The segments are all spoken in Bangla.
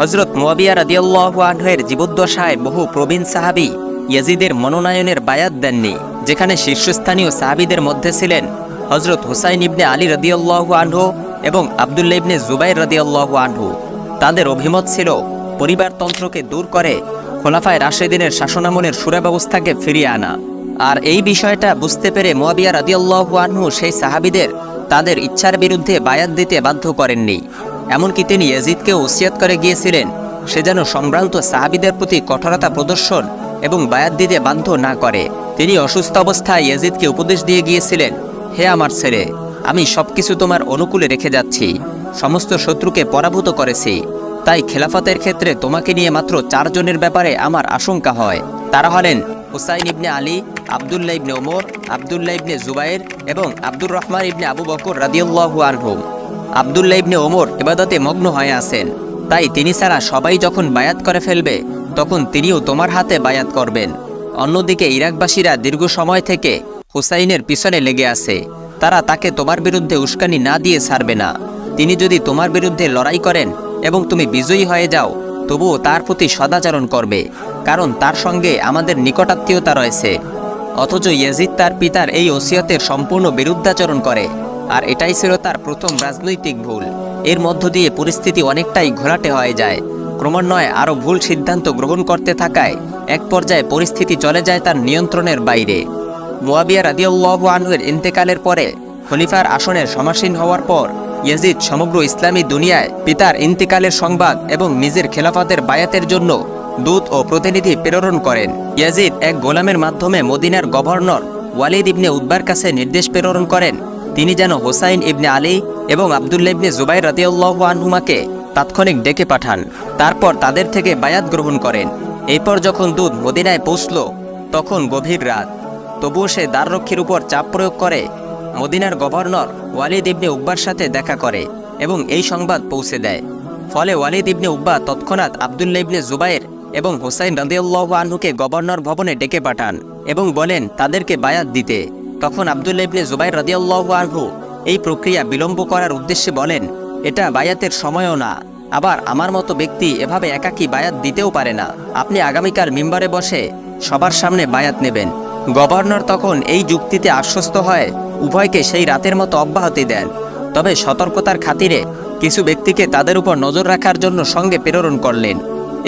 হজরত মোয়াবিয়া রাদিয়াল্লাহু আনহের জীবদ্দশায় বহু প্রবীণ সাহাবি ইয়াজিদের মনোনয়নের বায়াত দেননি, যেখানে শীর্ষস্থানীয় সাহাবিদের মধ্যে ছিলেন হজরত হুসাইন ইবনে আলী রাদিয়াল্লাহু আনহু এবং আবদুল্লা ইবনে জুবাইর রাদিয়াল্লাহু আনহু। তাদের অভিমত ছিল পরিবারতন্ত্রকে দূর করে খোলাফায় রাশেদিনের শাসনামলের সুরাব্যবস্থাকে ফিরিয়ে আনা। আর এই বিষয়টা বুঝতে পেরে মোয়াবিয়া রাদিয়াল্লাহু আনহু সেই সাহাবিদের তাদের ইচ্ছার বিরুদ্ধে বায়াত দিতে বাধ্য করেননি। এমনকি তিনি ইয়াজিদকে ওসিয়াত করে গিয়েছিলেন। সে যেন সম্ভ্রান্ত সাহাবিদের প্রতি কঠোরতা প্রদর্শন এবং বায়াত দিতে বাধ্য না করে। তিনি অসুস্থ অবস্থায় ইয়াজিদকে উপদেশ দিয়ে গিয়েছিলেন, হে আমার ছেলে, আমি সবকিছু তোমার অনুকূলে রেখে যাচ্ছি। সমস্ত শত্রুকে পরাভূত করেছি। তাই খেলাফতের ক্ষেত্রে তোমাকে নিয়ে মাত্র চারজনের ব্যাপারে আমার আশঙ্কা হয়। তারা হলেন হুসাইন ইবনে আলী, আবদুল্লাহ ইবনে ওমর, আবদুল্লাহ ইবনে জুবাইর এবং আব্দুর রহমান ইবনে আবু বকর রাদিউল্লাহু আনহু। আবদুল্লাহ ইবনে ওমর এবাদতে মগ্ন হয়ে আছেন। তাই তিনি ছাড়া সবাই যখন বায়াত করে ফেলবে, তখন তিনিও তোমার হাতে বায়াত করবেন। অন্যদিকে ইরাকবাসীরা দীর্ঘ সময় থেকে হুসাইনের পিছনে লেগে আছে। তারা তাকে তোমার বিরুদ্ধে উস্কানি না দিয়ে ছাড়বে না। তিনি যদি তোমার বিরুদ্ধে লড়াই করেন এবং তুমি বিজয়ী হয়ে যাও, তবুও তার প্রতি সদাচরণ করবে, কারণ তার সঙ্গে আমাদের নিকটাত্মীয়তা রয়েছে। অথচ ইয়াজিদ তার পিতার এই ওসিয়তের সম্পূর্ণ বিরুদ্ধাচরণ করে। আর এটাই ছিল তার প্রথম রাজনৈতিক ভুল। এর মধ্য দিয়ে পরিস্থিতি অনেকটাই ঘোলাটে হয়ে যায়। ক্রমান্বয়ে আরও ভুল সিদ্ধান্ত গ্রহণ করতে থাকায় এক পর্যায়ে পরিস্থিতি চলে যায় তার নিয়ন্ত্রণের বাইরে। মুয়াবিয়া রাদিউল্লাহু আনহুর ইন্তেকালের পরে খলিফার আসনের সমাসীন হওয়ার পর ইয়াজিদ সমগ্র ইসলামী দুনিয়ায় পিতার ইন্তেকালের সংবাদ এবং নিজের খেলাফতের বায়াতের জন্য দূত ও প্রতিনিধি প্রেরণ করেন। ইয়াজিদ এক গোলামের মাধ্যমে মদিনার গভর্নর ওয়ালিদ ইবনে উদ্বার কাছে নির্দেশ প্রেরণ করেন তিনি যেন হোসাইন ইবনে আলী এবং আবদুল্লা ইবনে রাদিউল্লাহু আনহুমাকে তাৎক্ষণিক ডেকে পাঠান। তারপর তাদের থেকে বায়াত গ্রহণ করেন। এরপর যখন দূত মদিনায় পৌঁছল, তখন গভীর রাত। তবুও সে দ্বাররক্ষীর উপর চাপ প্রয়োগ করে, মদিনার গভর্নর ওয়ালিদ ইবনে উব্বার সাথে দেখা করে এবং এই সংবাদ পৌঁছে দেয়। ফলে ওয়ালিদ ইবনে উব্বা তৎক্ষণাৎ আবদুল্লা ইবনে জুবাইর এবং হোসাইন রাদিউল্লাহ আনহুকে গভর্নর ভবনে ডেকে পাঠান এবং বলেন, তাদেরকে বায়াত দিতে। তখন আবদুল্লা ইবনে জুবাইর রাদিউল্লাহ আনহু এই প্রক্রিয়া বিলম্ব করার উদ্দেশ্যে বলেন, এটা বায়াতের সময়ও না। আবার আমার মতো ব্যক্তি এভাবে একাকী বায়াত দিতেও পারে না। আপনি আগামীকাল মিম্বারে বসে সবার সামনে বায়াত নেবেন। গভর্নর তখন এই যুক্তিতে আশ্বস্ত হয়, উভয়কে সেই রাতের মতো অব্যাহতি দেন। তবে সতর্কতার খাতিরে কিছু ব্যক্তিকে তাদের উপর নজর রাখার জন্য সঙ্গে প্রেরণ করলেন।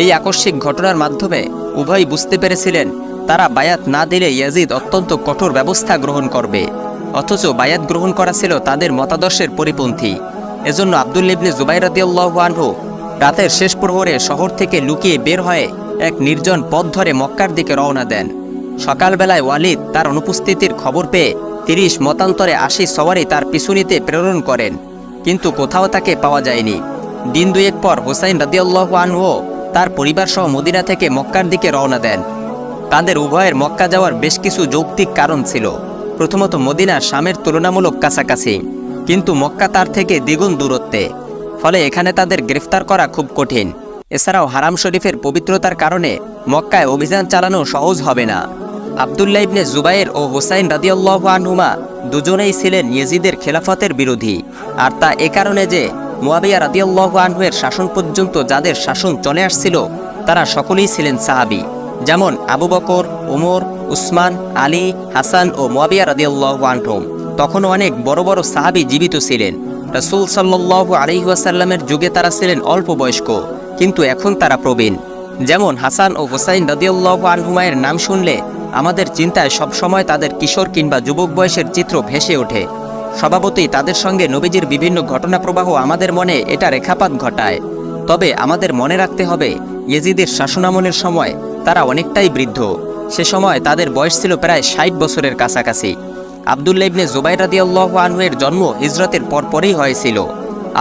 এই আকস্মিক ঘটনার মাধ্যমে উভয় বুঝতে পেরেছিলেন তারা বায়াত না দিলে ইয়াজিদ অত্যন্ত কঠোর ব্যবস্থা গ্রহণ করবে। অথচ বায়াত গ্রহণ করা ছিল তাদের মতাদর্শের পরিপন্থী। এজন্য আবদুল ইবনে জুবাইরাদিয়াল্লাহু আনহু রাতের শেষ প্রহরে শহর থেকে লুকিয়ে বের হয়ে এক নির্জন পথ ধরে মক্কার দিকে রওনা দেন। সকালবেলায় ওয়ালিদ তার অনুপস্থিতির খবর পেয়ে তিরিশ মতান্তরে আশি সওয়ারি তার পিছুনিতে প্রেরণ করেন। কিন্তু কোথাও তাকে পাওয়া যায়নি। দিন দুয়েক পর হোসাইন রাদিয়াল্লাহু আনহু তার পরিবার সহ মদিনা থেকে মক্কার দিকে রওনা দেন। তাদের উভয়ের মক্কা যাওয়ার বেশ কিছু যৌক্তিক কারণ ছিল। প্রথমত মদিনা শামের তুলনামূলক কাছাকাছি, কিন্তু মক্কা তার থেকে দ্বিগুণ দূরত্বে, ফলে এখানে তাদের গ্রেফতার করা খুব কঠিন। এছাড়াও হারাম শরীফের পবিত্রতার কারণে মক্কায় অভিযান চালানো সহজ হবে না। আবদুল্লাহ ইবনে জুবাইর ও হোসাইন রাদিয়াল্লাহ আনহুমা দুজনেই ছিলেন ইয়েজিদের খেলাফতের বিরোধী, আর তা এ কারণে যে মুয়াবিয়া রাদিয়াল্লাহ আনহুয়ের শাসন পর্যন্ত যাদের শাসন চলে আসছিল, তারা সকলেই ছিলেন সাহাবি। যেমন আবু বকর, উমর, উসমান, আলী, হাসান ও মুয়াবিয়া রাদিয়াল্লাহু আনহুম। তখনও অনেক বড় বড় সাহাবি জীবিত ছিলেন। রাসূল সাল্লাল্লাহু আলাইহি ওয়াসাল্লামের যুগে তারা ছিলেন অল্প বয়স্ক, কিন্তু এখন তারা প্রবীণ। যেমন হাসান ও হোসাইন রাদিয়াল্লাহু আনহুমায়ের নাম শুনলে আমাদের চিন্তায় সবসময় তাদের কিশোর কিংবা যুবক বয়সের চিত্র ভেসে ওঠে। স্বভাবতই তাদের সঙ্গে নবীজির বিভিন্ন ঘটনা প্রবাহ আমাদের মনে এটা রেখাপাত ঘটায়। তবে আমাদের মনে রাখতে হবে, ইয়েজিদের শাসনামলের সময় তারা অনেকটাই বৃদ্ধ। সে সময় তাদের বয়স ছিল প্রায় ষাট বছরের কাছাকাছি। আবদুল্লা ইবনে জুবাইর রাদিয়াল্লাহু আনহুয়ের জন্ম হিজরতের পরপরই হয়েছিল।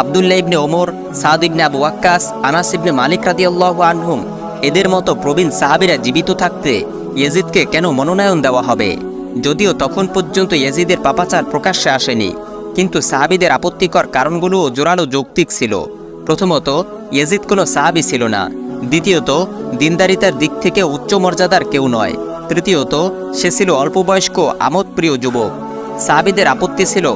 আবদুল্লা ইবনে ওমর, সাদ ইবনে আবু ওয়াক্কাস, আনাস ইবনে মালিক রাদিয়াল্লাহু আনহুম এদের মতো প্রবীণ সাহাবীরা জীবিত থাকতে ইয়েজিদকে কেন মনোনয়ন দেওয়া হবে? যদিও তখন পর্যন্ত ইয়েজিদের পাপাচার প্রকাশ্যে আসেনি, কিন্তু সাহাবিদের আপত্তিকর কারণগুলোও জোরালো যৌক্তিক ছিল। প্রথমত, ইয়েজিদ কোনো সাহাবি ছিল না। দ্বিতীয়ত, দিনদারিতার দিক থেকে উচ্চ মর্যাদার কেউ নয়। তৃতীয়ত, সে ছিল অল্পবয়স্ক, আমোদপ্রিয় যুবক। সাহাবিদের আপত্তি ছিল,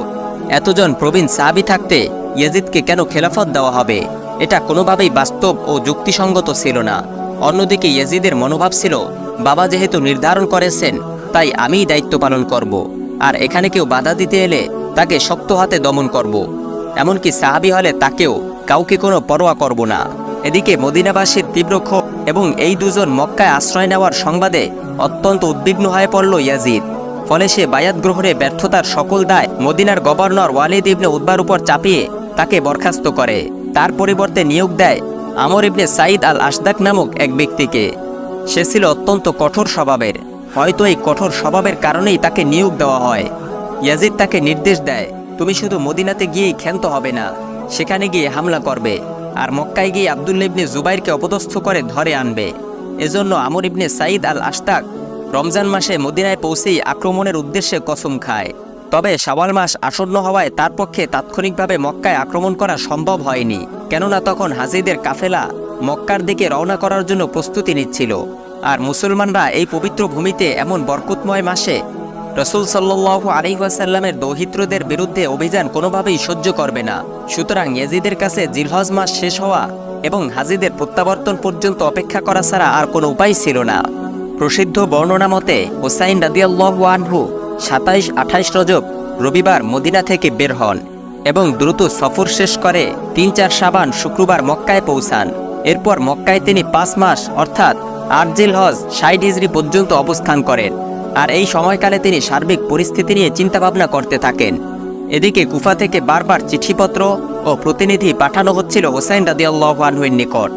এতজন প্রবীণ সাহাবি থাকতে ইয়েজিদকে কেন খেলাফত দেওয়া হবে? এটা কোনোভাবেই বাস্তব ও যুক্তিসঙ্গত ছিল না। অন্যদিকে ইয়াজিদের মনোভাব ছিল, বাবা যেহেতু নির্ধারণ করেছেন, তাই আমিই দায়িত্ব পালন করব। আর এখানে কেউ বাধা দিতে এলে তাকে শক্ত হাতে দমন করব। এমনকি সাহাবি হলে তাকেও কাউকে কোনো পরোয়া করব না। এদিকে মদিনাবাসীর তীব্র ক্ষোভ এবং এই দুজন মক্কায় আশ্রয় নেওয়ার সংবাদে অত্যন্ত উদ্বিগ্ন হয়ে পড়ল ইয়াজিদ। ফলে সে বায়াত গ্রহণে ব্যর্থতার সকল দায় মদিনার গভর্নর ওয়ালিদ ইবনে উদ্বার উপর চাপিয়ে তাকে বরখাস্ত করে। তার পরিবর্তে নিয়োগ দেয় আমর ইবনে সাইদ আল আশদাক নামক এক ব্যক্তিকে। সে ছিল অত্যন্ত কঠোর স্বভাবের। হয়তো এই কঠোর স্বভাবের কারণেই তাকে নিয়োগ দেওয়া হয়। ইয়াজিদ তাকে নির্দেশ দেয়, তুমি শুধু মদিনাতে গিয়েই ক্ষান্ত হবে না, সেখানে গিয়ে হামলা করবে। আর মক্কায় গিয়ে আবদুল্লা ইবনে জুবাইরকে অপদস্থ করে ধরে আনবে। এজন্য আমর ইবনে সাইদ আল আশতাক রমজান মাসে মদিনায় পৌঁছেই আক্রমণের উদ্দেশ্যে কসম খায়। তবে শাওয়াল মাস আসন্ন হওয়ায় তার পক্ষে তাৎক্ষণিকভাবে মক্কায় আক্রমণ করা সম্ভব হয়নি, কেননা তখন হাজিদের কাফেলা মক্কার দিকে রওনা করার জন্য প্রস্তুতি নিচ্ছিল। আর মুসলমানরা এই পবিত্র ভূমিতে এমন বরকতময় মাসে রসুল সাল্লাহ আলিহাসাল্লামের দৌহিত্রদের বিরুদ্ধে অভিযান কোনোভাবেই সহ্য করবে না। সুতরাং ইয়াজিদের কাছে জিলহজ মাস শেষ হওয়া এবং হাজিদের প্রত্যাবর্তন পর্যন্ত অপেক্ষা করা ছাড়া আর কোনো উপায় ছিল না। প্রসিদ্ধ বর্ণনা মতে, হোসাইন রাদিয়াল্লাহু আনহু সাতাইশ আঠাইশ রজব রবিবার মদিনা থেকে বের হন এবং দ্রুত সফর শেষ করে তিন চার সাবান শুক্রবার মক্কায় পৌঁছান। এরপর মক্কায় তিনি পাঁচ মাস, অর্থাৎ আট জিল হজ ষাট পর্যন্ত অবস্থান করেন। আর এই সময়কালে তিনি সার্বিক পরিস্থিতি নিয়ে চিন্তাভাবনা করতে থাকেন। এদিকে কুফা থেকে বারবার চিঠিপত্র ও প্রতিনিধি পাঠানো হচ্ছিল হোসাইন রাদিয়াল্লাহু আনহুর নিকট।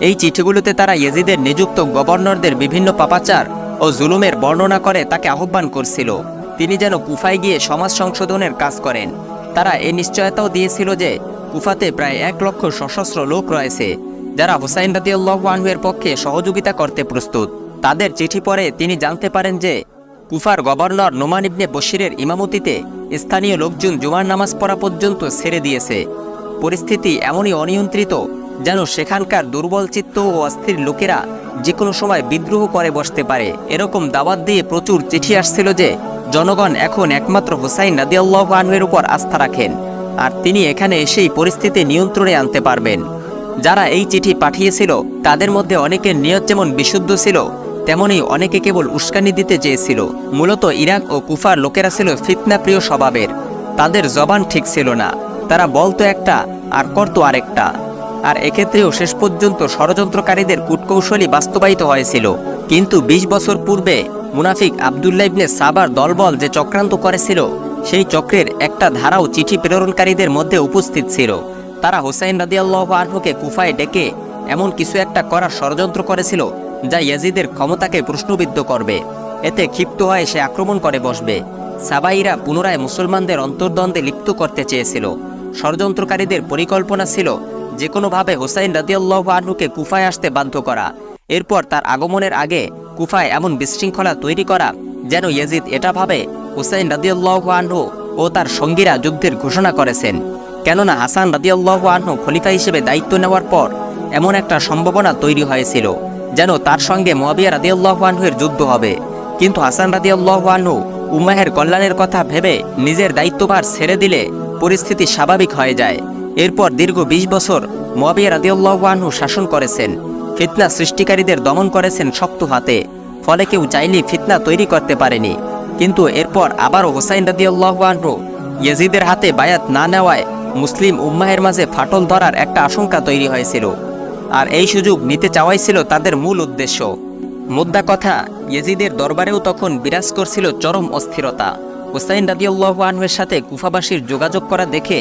এই চিঠিগুলোতে তারা ইয়েজিদের নিযুক্ত গভর্নরদের বিভিন্ন পাপাচার ও জুলুমের বর্ণনা করে তাকে আহ্বান করছিল। তিনি যেন কুফায় গিয়ে সমাজ সংশোধনের কাজ করেন। তারা এ নিশ্চয়তাও দিয়েছিল যে কুফাতে প্রায় এক লক্ষ সশস্ত্র লোক রয়েছে, যারা হুসাইন রাদিয়াল্লাহু আনহুয়ের পক্ষে সহযোগিতা করতে প্রস্তুত। তাদের চিঠি পড়ে তিনি জানতে পারেন যে কুফার গভর্নর নোমান ইবনে বশিরের ইমামতিতে স্থানীয় লোকজন জুমার নামাজ পড়া পর্যন্ত ছেড়ে দিয়েছে। পরিস্থিতি এমনই অনিয়ন্ত্রিত যেন সেখানকার দুর্বল চিত্ত ও অস্থির লোকেরা যে কোনো সময় বিদ্রোহ করে বসতে পারে। এরকম দাওয়াত দিয়ে প্রচুর চিঠি আসছিল যে, জনগণ এখন একমাত্র হোসাইন রাদিয়াল্লাহু আনহুয়ের উপর আস্থা রাখেন আর তিনি এখানে এসেই পরিস্থিতি নিয়ন্ত্রণে আনতে পারবেন। যারা এই চিঠি পাঠিয়েছিল, তাদের মধ্যে অনেকের নিয়ত যেমন বিশুদ্ধ ছিল তেমনি অনেকে কেবল উস্কানি দিতে চেয়েছিল। মূলত ইরাক ও কুফার লোকেরা ছিল ফিতনাপ্রিয় স্বভাবের। তাদের জবান ঠিক ছিল না। তারা বলতো একটা, আর করতো আরেকটা। আর এক্ষেত্রেও শেষ পর্যন্ত ষড়যন্ত্রকারীদের কূটকৌশলী বাস্তবায়িত হয়েছিল। কিন্তু ২০ বছর পূর্বে মুনাফিক আবদুল্লাহ ইবনে সাবার দলবল যে চক্রান্ত করেছিল, সেই চক্রের একটা ধারাও চিঠি প্রেরণকারীদের মধ্যে উপস্থিত ছিল। তারা হোসাইন রাদিয়াল্লাহু আনহুকে কুফায় ডেকে এমন কিছু একটা করার ষড়যন্ত্র করেছিল যা ইয়াজিদের ক্ষমতাকে প্রশ্নবিদ্ধ করবে। এতে ক্ষিপ্ত হয়ে সে আক্রমণ করে বসবে। সাবাইরা পুনরায় মুসলমানদের অন্তর্দ্বন্দ্বে লিপ্ত করতে চেয়েছিল। ষড়যন্ত্রকারীদের পরিকল্পনা ছিল যে কোনোভাবে হোসাইন রাদিয়াল্লাহু আনহুকে কুফায় আসতে বাধ্য করা। এরপর তার আগমনের আগে কুফায় এমন বিশৃঙ্খলা তৈরি করা যেন ইয়াজিদ এটা ভাবে হুসাইন রাদিয়াল্লাহু আনহু ও তার সঙ্গীরা যুদ্ধের ঘোষণা করেছেন। কেননা হাসান রাদিয়াল্লাহু আনহু খলিফা হিসেবে দায়িত্ব নেওয়ার পর এমন একটা সম্ভাবনা তৈরি হয়েছিল। যেন তার সঙ্গে মোয়াবিয়া রাদিয়াল্লাহু আনহুয়ের যুদ্ধ হবে। কিন্তু হাসান রাদিয়াল্লাহু আনহু উম্মাহের কল্যাণের কথা ভেবে নিজের দায়িত্বভার ছেড়ে দিলে পরিস্থিতি স্বাভাবিক হয়ে যায়। এরপর দীর্ঘ ২০ বছর মোয়াবিয়া রাদিয়াল্লাহু আনহু শাসন করেছেন। ফিতনা সৃষ্টিকারীদের দমন করেছেন শক্ত হাতে, ফলে কেউ চাইলেই ফিতনা তৈরি করতে পারেনি। কিন্তু এরপর আবারও হোসাইন রাদিয়াল্লাহু আনহু ইয়াজিদের হাতে বায়াত না নেওয়ায় মুসলিম উম্মাহের মাঝে ফাটল ধরার একটা আশঙ্কা তৈরি হয়েছিল। আর এই সুযোগ নিতে চাওয়াই ছিল তাদের মূল উদ্দেশ্য। মুদ্রা কথা, ইয়েজিদের দরবারেও তখন বিরাজ করছিল চরম অস্থিরতা। হুসাইন রাদিয়াল্লাহু আনহুয়ের সাথে কুফাবাসীর যোগাযোগ করা দেখে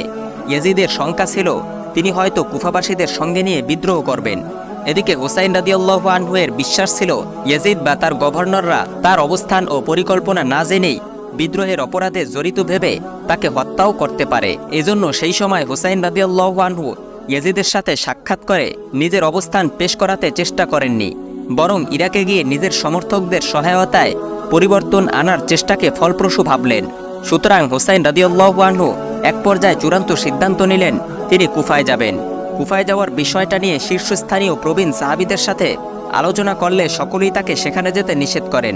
ইয়েজিদের শঙ্কা ছিল, তিনি হয়তো কুফাবাসীদের সঙ্গে নিয়ে বিদ্রোহ করবেন। এদিকে হুসাইন রাদিয়াল্লাহু আনহুয়ের বিশ্বাস ছিল, ইয়েজিদ বা তার গভর্নররা তার অবস্থান ও পরিকল্পনা না জেনেই বিদ্রোহের অপরাধে জড়িত ভেবে তাকে হত্যাও করতে পারে। এজন্য সেই সময় হুসাইন রাদিয়াল্লাহু আনহু ইয়েজিদের সাথে সাক্ষাৎ করে নিজের অবস্থান পেশ করাতে চেষ্টা করেননি, বরং ইরাকে গিয়ে নিজের সমর্থকদের সহায়তায় পরিবর্তন আনার চেষ্টাকে ফলপ্রসূ ভাবলেন। সুতরাং হোসাইন রাদিউল্লাহ আনহু এক পর্যায়ে চূড়ান্ত সিদ্ধান্ত নিলেন, তিনি কুফায় যাবেন। কুফায় যাওয়ার বিষয়টা নিয়ে শীর্ষস্থানীয় প্রবীণ সাহাবিদের সাথে আলোচনা করলে সকলেই তাকে সেখানে যেতে নিষেধ করেন।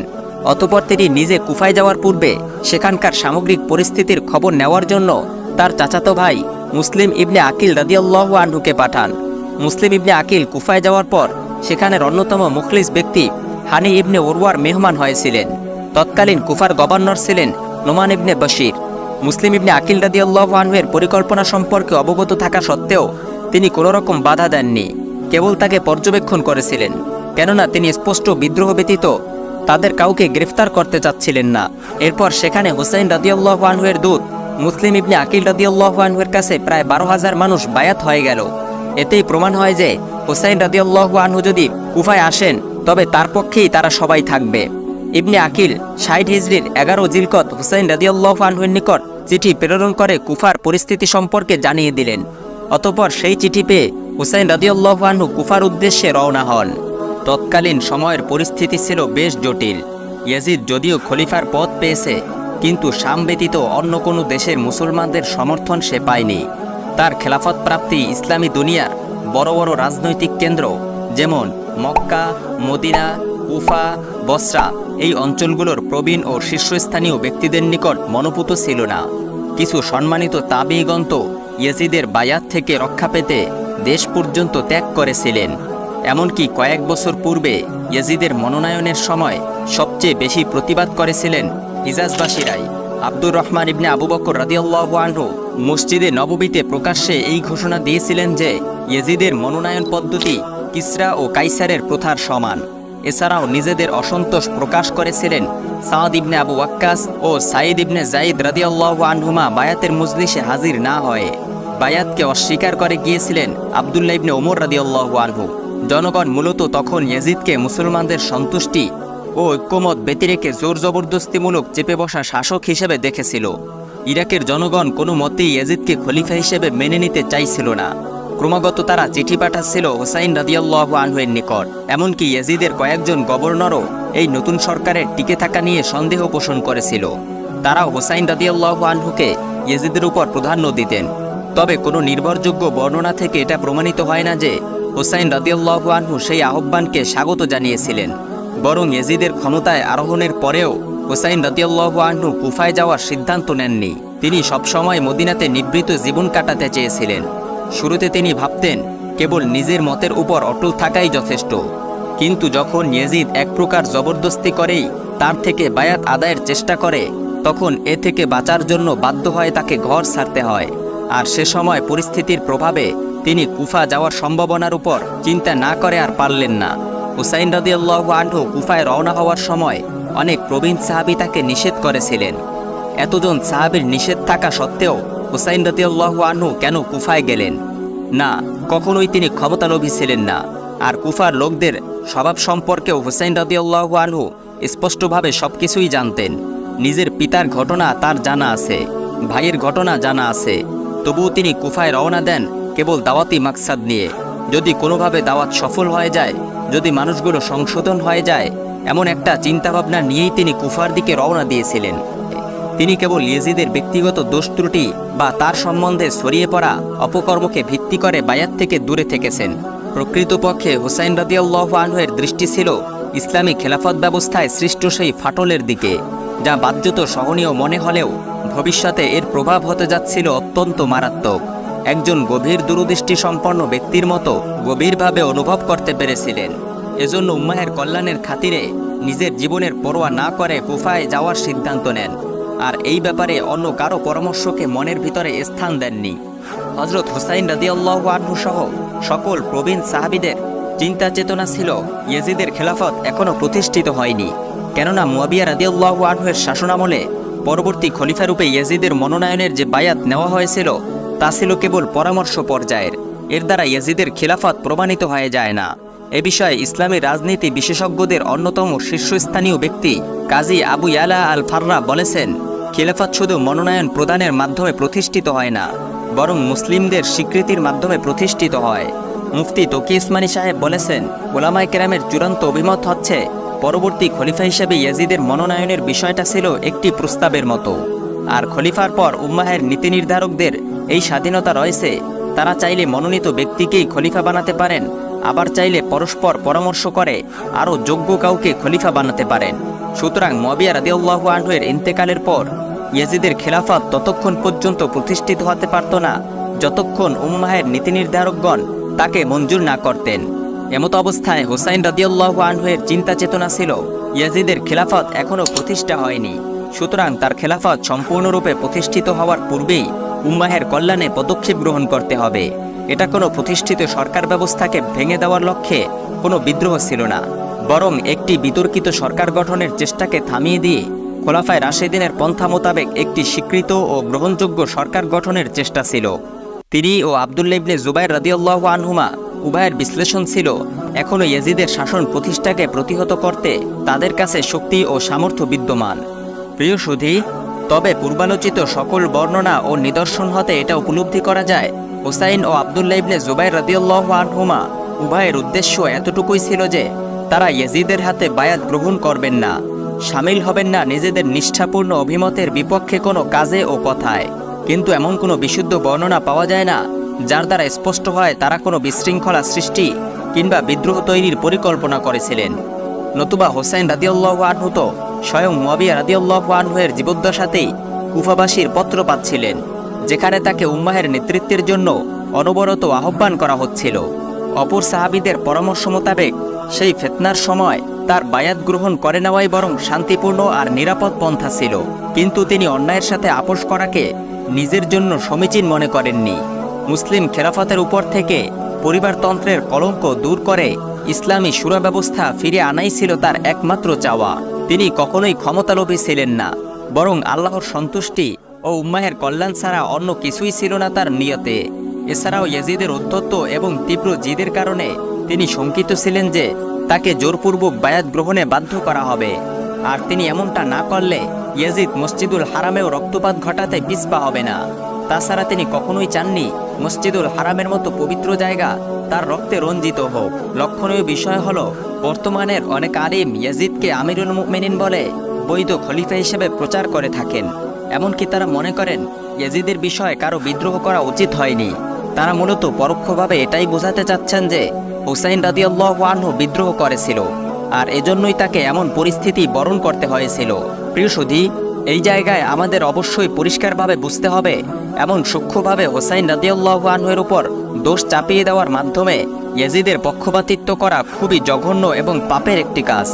অতপর তিনি নিজে কুফায় যাওয়ার পূর্বে সেখানকার সামগ্রিক পরিস্থিতির খবর নেওয়ার জন্য তার চাচাতো ভাই মুসলিম ইবনে আকিল রাদিয়াল্লাহু আনহুকে পাঠান। মুসলিম ইবনে আকিল কুফায় যাওয়ার পর সেখানের অন্যতম মুখলিস ব্যক্তি হানি ইবনে ওরওয়ার মেহমান হয়েছিলেন। তৎকালীন কুফার গভর্নর ছিলেন নোমান ইবনে বশির। মুসলিম ইবনে আকিল রাদিয়াল্লাহু আনহুয়ের পরিকল্পনা সম্পর্কে অবগত থাকা সত্ত্বেও তিনি কোনো রকম বাধা দেননি, কেবল তাকে পর্যবেক্ষণ করেছিলেন। কেননা তিনি স্পষ্ট বিদ্রোহ ব্যতীত তাদের কাউকে গ্রেফতার করতে চাচ্ছিলেন না। এরপর সেখানে হুসাইন রাদিয়াল্লাহু আনহুয়ের দূত মুসলিম ইবনে আকিল রাদিয়াল্লাহু আনহুয়ের কাছে প্রায় বারো হাজার মানুষ বায়াত হয়ে গেল। এতেই প্রমাণ হয় যে হুসাইন রাদিয়াল্লাহু আনহু যদি কুফায় আসেন, তবে তার পক্ষেই তারা সবাই থাকবে। ইবনে আকিল ষাট হিজরির এগারো জিলকত হুসাইন আনহুর নিকট চিঠি প্রেরণ করে কুফার পরিস্থিতি সম্পর্কে জানিয়ে দিলেন। অতপর সেই চিঠি পেয়ে হুসাইন রাদিয়াল্লাহু আনহু কুফার উদ্দেশ্যে রওনা হন। তৎকালীন সময়ের পরিস্থিতি ছিল বেশ জটিল। ইয়াজিদ যদিও খলিফার পদ পেয়েছে কিন্তু শাম ব্যতীত অন্য কোনো দেশের মুসলমানদের সমর্থন সে পায়নি। তার খেলাফত প্রাপ্তি ইসলামী দুনিয়ার বড় বড় রাজনৈতিক কেন্দ্র, যেমন মক্কা, মদিনা উফা বসরা, এই অঞ্চলগুলোর প্রবীণ ও শীর্ষস্থানীয় ব্যক্তিদের নিকট মনোপুত ছিল না। কিছু সম্মানিত তাবিগন্ত ইয়েজিদের বায়াত থেকে রক্ষা পেতে দেশ পর্যন্ত ত্যাগ করেছিলেন। এমনকি কয়েক বছর পূর্বে ইয়েজিদের মনোনয়নের সময় সবচেয়ে বেশি প্রতিবাদ করেছিলেন হিজাজবাসীরাই। আব্দুর রহমান ইবনে আবু বকর রাদিয়াল্লাহু আনহু মসজিদে নববীতে প্রকাশ্যে এই ঘোষণা দিয়েছিলেন যে ইয়েজিদের মনোনয়ন পদ্ধতি কিসরা ও কাইসারের প্রথার সমান। এছাড়াও নিজেদের অসন্তোষ প্রকাশ করেছিলেন সাদ ইবনে আবু ওয়াক্কাস ও সাইদ ইবনে জাইদ রাদিয়াল্লাহু আনহুমা বায়াতের মজলিসে হাজির না হয়ে। বায়াতকে অস্বীকার করে গিয়েছিলেন আবদুল্লাহ ইবনে ওমর রাদিয়াল্লাহু আনহু। জনগণ মূলত তখন ইয়াজিদকে মুসলমানদের সন্তুষ্টি ও ঐক্যমত ব্যতিরেকে জোর জবরদস্তিমূলক চেপে বসা শাসক হিসেবে দেখেছিল। ইরাকের জনগণ কোনো মতেই ইয়াজিদকে খলিফা হিসেবে মেনে নিতে চাইছিল না। ক্রমাগত তারা চিঠি পাঠাচ্ছিল হোসাইন রাদিয়াল্লাহু আনহুয়ের নিকট। এমনকি ইয়াজিদের কয়েকজন গভর্নরও এই নতুন সরকারের টিকে থাকা নিয়ে সন্দেহ পোষণ করেছিল। তারা হোসাইন রাদিয়াল্লাহু আনহুকে ইয়াজিদের উপর প্রাধান্য দিতেন। তবে কোনো নির্ভরযোগ্য বর্ণনা থেকে এটা প্রমাণিত হয় না যে হোসাইন রাদিয়াল্লাহু আনহু সেই আহ্বানকে স্বাগত জানিয়েছিলেন। বরং এজিদের ক্ষমতায় আরোহণের পরেও হোসাইন রাদিয়াল্লাহু আনহু কুফায় যাওয়ার সিদ্ধান্ত নেননি। তিনি সবসময় মদিনাতে নিবৃত জীবন কাটাতে চেয়েছিলেন। শুরুতে তিনি ভাবতেন, কেবল নিজের মতের উপর অটল থাকাই যথেষ্ট। কিন্তু যখন ইয়েজিদ এক প্রকার জবরদস্তি করেই তার থেকে বায়াত আদায়ের চেষ্টা করে, তখন এ থেকে বাঁচার জন্য বাধ্য হয় তাকে ঘর ছাড়তে হয়। আর সে সময় পরিস্থিতির প্রভাবে তিনি কুফা যাওয়ার সম্ভাবনার উপর চিন্তা না করে আর পারলেন না। হুসাইন রাদিয়াল্লাহু আনহু কুফায় রওনা হওয়ার সময় অনেক প্রবীণ সাহাবি তাকে নিষেধ করেছিলেন। এতজন সাহাবির নিষেধ থাকা সত্ত্বেও হুসাইন রাদিয়াল্লাহু আনহু কেন কুফায় গেলেন? না, কখনোই তিনি ক্ষমতালোভী ছিলেন না। আর কুফার লোকদের স্বভাব সম্পর্কেও হুসাইন রাদিয়াল্লাহু আনহু স্পষ্টভাবে সবকিছুই জানতেন। নিজের পিতার ঘটনা তার জানা আছে, ভাইয়ের ঘটনা জানা আছে। তবুও তিনি কুফায় রওনা দেন কেবল দাওয়াতি মাকসাদ নিয়ে। যদি কোনোভাবে দাওয়াত সফল হয়ে যায়, যদি মানুষগুলো সংশোধন হয়ে যায়, এমন একটা চিন্তাভাবনা নিয়েই তিনি কুফার দিকে রওনা দিয়েছিলেন। তিনি কেবল ইয়েজিদের ব্যক্তিগত দোষ ত্রুটি বা তার সম্বন্ধে ছড়িয়ে পড়া অপকর্মকে ভিত্তি করে বায়াত থেকে দূরে থেকেছেন। প্রকৃতপক্ষে হুসাইন রাদিয়াল্লাহু আনহুয়ের দৃষ্টি ছিল ইসলামী খেলাফত ব্যবস্থায় সৃষ্ট সেই ফাটলের দিকে। যা বাধ্যত সহনীয় মনে হলেও ভবিষ্যতে এর প্রভাব হতে যাচ্ছিল অত্যন্ত মারাত্মক। একজন গভীর দূরদৃষ্টি সম্পন্ন ব্যক্তির মতো গভীরভাবে অনুভব করতে পেরেছিলেন। এজন্য উম্মাহের কল্যাণের খাতিরে নিজের জীবনের পরোয়া না করে কুফায় যাওয়ার সিদ্ধান্ত নেন। আর এই ব্যাপারে অন্য কারও পরামর্শকে মনের ভিতরে স্থান দেননি। হজরত হুসাইন রাদিয়াল্লাহু আনহু সহ সকল প্রবীণ সাহাবিদের চিন্তা চেতনা ছিল, ইয়েজিদের খেলাফত এখনও প্রতিষ্ঠিত হয়নি। কেননা মুয়াবিয়া রাদিয়াল্লাহু আনহুয়ের শাসনামলে পরবর্তী খলিফা রূপে ইয়েজিদের মনোনয়নের যে বায়াত নেওয়া হয়েছিল, তা ছিল কেবল পরামর্শ পর্যায়ের। এর দ্বারা ইয়াজিদের খিলাফত প্রমাণিত হয়ে যায় না। এ বিষয়ে ইসলামী রাজনীতি বিশেষজ্ঞদের অন্যতম শীর্ষস্থানীয় ব্যক্তি কাজী আবু ইয়ালা আল ফাররা বলেছেন, খিলাফত শুধু মনোনয়ন প্রদানের মাধ্যমে প্রতিষ্ঠিত হয় না, বরং মুসলিমদের স্বীকৃতির মাধ্যমে প্রতিষ্ঠিত হয়। মুফতি তকি ইসমানী সাহেব বলেছেন, ওলামায় কেরামের চূড়ান্ত অভিমত হচ্ছে পরবর্তী খলিফা হিসেবে ইয়াজিদের মনোনয়নের বিষয়টা ছিল একটি প্রস্তাবের মতো। আর খলিফার পর উম্মাহের নীতি নির্ধারকদের এই স্বাধীনতা রয়েছে, তারা চাইলে মনোনীত ব্যক্তিকেই খলিফা বানাতে পারেন, আবার চাইলে পরস্পর পরামর্শ করে আরও যোগ্য কাউকে খলিফা বানাতে পারেন। সুতরাং মবিয়া রাদিউল্লাহ আনহুয়ের ইন্তেকালের পর ইয়াজিদের খেলাফত ততক্ষণ পর্যন্ত প্রতিষ্ঠিত হতে পারত না, যতক্ষণ উম্মাহের নীতি নির্ধারকগণ তাকে মঞ্জুর না করতেন। এমত অবস্থায় হোসাইন রাদিয়াল্লাহু আনহুয়ের চিন্তা চেতনা ছিল, ইয়াজিদের খেলাফত এখনও প্রতিষ্ঠা হয়নি। সুতরাং তার খেলাফত সম্পূর্ণরূপে প্রতিষ্ঠিত হওয়ার পূর্বেই উম্মাহের কল্যাণে পদক্ষেপ গ্রহণ করতে হবে। এটা কোনো প্রতিষ্ঠিত সরকার ব্যবস্থাকে ভেঙে দেওয়ার লক্ষ্যে কোনো বিদ্রোহ ছিল না। বরং একটি বিতর্কিত সরকার গঠনের চেষ্টাকে থামিয়ে দিয়ে খোলাফায় রাশেদিনের পন্থা মোতাবেক একটি স্বীকৃত ও গ্রহণযোগ্য সরকার গঠনের চেষ্টা ছিল। তিনি ও আবদুল্লা ইবনে জুবাইর রাদিয়াল্লাহু আনহুমা উভয়ের বিশ্লেষণ ছিল এখনও ইয়াজিদের শাসন প্রতিষ্ঠাকে প্রতিহত করতে তাদের কাছে শক্তি ও সামর্থ্য বিদ্যমান। প্রিয় সুধী, তবে পূর্বালোচিত সকল বর্ণনা ও নিদর্শন হতে এটা উপলব্ধি করা যায়, হুসাইন ও আবদুল্লা ইবনে জুবাইর রাদিয়াল্লাহু আনহুমা উভয়ের উদ্দেশ্য এতটুকুই ছিল যে, তারা ইয়াজিদের হাতে বায়াত গ্রহণ করবেন না, সামিল হবেন না নিজেদের নিষ্ঠাপূর্ণ অভিমতের বিপক্ষে কোনো কাজে ও কথায়। কিন্তু এমন কোনো বিশুদ্ধ বর্ণনা পাওয়া যায় না যার দ্বারা স্পষ্ট হয় তারা কোনো বিশৃঙ্খলা সৃষ্টি কিংবা বিদ্রোহ তৈরির পরিকল্পনা করেছিলেন। নতুবা হোসেন রাদিউল্লাহ আনহু তো স্বয়ং মুয়াবিয়া রাদিউল্লাহ আনহুয়ের জীবদ্দশাতেই কুফাবাসীর পত্র পাচ্ছিলেন, যেখানে তাকে উম্মাহের নেতৃত্বের জন্য অনবরত আহ্বান করা হচ্ছিল। অপর সাহাবিদের পরামর্শ মোতাবেক সেই ফেতনার সময় তার বায়াত গ্রহণ করে নেওয়াই বরং শান্তিপূর্ণ আর নিরাপদ পন্থা ছিল। কিন্তু তিনি অন্যায়ের সাথে আপোষ করাকে নিজের জন্য সমীচীন মনে করেননি। মুসলিম খেলাফতের উপর থেকে পরিবারতন্ত্রের কলঙ্ক দূর করে ইসলামী সুরা ব্যবস্থা ফিরে আনাই ছিল তার একমাত্র চাওয়া। তিনি কখনোই ক্ষমতালোভী ছিলেন না, বরং আল্লাহর সন্তুষ্টি ও উম্মাহের কল্যাণ ছাড়া অন্য কিছুই ছিল না তার নিয়তে। এছাড়াও ইয়াজিদের উদ্ধত্ত এবং তীব্র জিদের কারণে তিনি শঙ্কিত ছিলেন যে তাকে জোরপূর্বক বায়াত গ্রহণে বাধ্য করা হবে। আর তিনি এমনটা না করলে ইয়াজিদ মসজিদুল হারামেও রক্তপাত ঘটাতে পিছপা হবে না। তাছাড়া তিনি কখনোই চাননি। মসজিদুল হারামের মতো পবিত্র জায়গা তার রক্তে রঞ্জিত হোক। লক্ষণীয় বিষয় হল, বর্তমানের অনেক আলিম ইয়াজিদকে আমিরুল মুমিনিন বলে বৈধ খলিফা হিসেবে প্রচার করে থাকেন। এমনকি তারা মনে করেন, ইয়াজিদের বিষয়ে কারও বিদ্রোহ করা উচিত হয়নি। তারা মূলত পরোক্ষভাবে এটাই বোঝাতে চাচ্ছেন যে, হুসাইন রাদিয়াল্লাহু আনহু বিদ্রোহ করেছিল, আর এজন্যই তাকে এমন পরিস্থিতি বরণ করতে হয়েছিল। প্রিয় সুধী এই জায়গায় আমাদের অবশ্যই পরিষ্কারভাবে বুঝতে হবে এমন সূক্ষ্মভাবে হোসাইন রাদিয়াল্লাহু আনহুয়ের উপর দোষ চাপিয়ে দেওয়ার মাধ্যমে ইয়াজিদের পক্ষপাতিত্ব করা খুবই জঘন্য এবং পাপের একটি কাজ।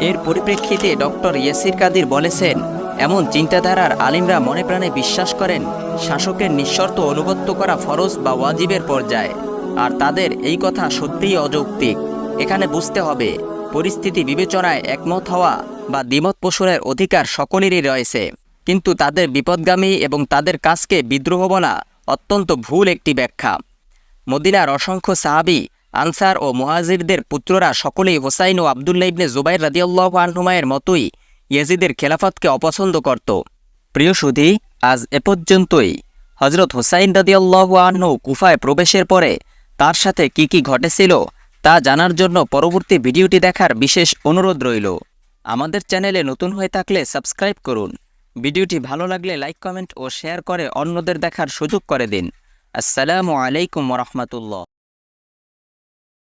এর পরিপ্রেক্ষিতে ডক্টর ইয়াসির কাদির বলেছেন, এমন চিন্তাধারার আলিমরা মনে প্রাণে বিশ্বাস করেন, শাসকের নিঃশর্ত অনুগত্য করা ফরজ বা ওয়াজিবের পর্যায়ে। আর তাদের এই কথা সত্যিই অযৌক্তিক। এখানে বুঝতে হবে পরিস্থিতি বিবেচনায় একমত হওয়া বা দ্বিমত পোষণের অধিকার সকলেরই রয়েছে। কিন্তু তাদের বিপদগামী এবং তাদের কাজকে বিদ্রোহ বলা অত্যন্ত ভুল একটি ব্যাখ্যা। মদিনার অসংখ্য সাহাবি, আনসার ও মুহাজিরদের পুত্ররা সকলেই হোসাইন ও আবদুল্লা ইবনে জুবাইর রাদিয়াল্লাহ আনহুমায়ের মতোই ইয়েজিদের খেলাফতকে অপছন্দ করত। প্রিয় সুধী, আজ এ পর্যন্তই। হজরত হোসাইন রাদিয়াল্লাহু আনহু কুফায় প্রবেশের পরে তার সাথে কি কি ঘটেছিল তা জানার জন্য পরবর্তী ভিডিওটি দেখার বিশেষ অনুরোধ রইল। আমাদের চ্যানেলে নতুন হয়ে থাকলে সাবস্ক্রাইব করুন। ভিডিওটি ভালো লাগলে লাইক, কমেন্ট ও শেয়ার করে অন্যদের দেখার সুযোগ করে দিন। আসসালামু আলাইকুম রহমতুল্লাহ।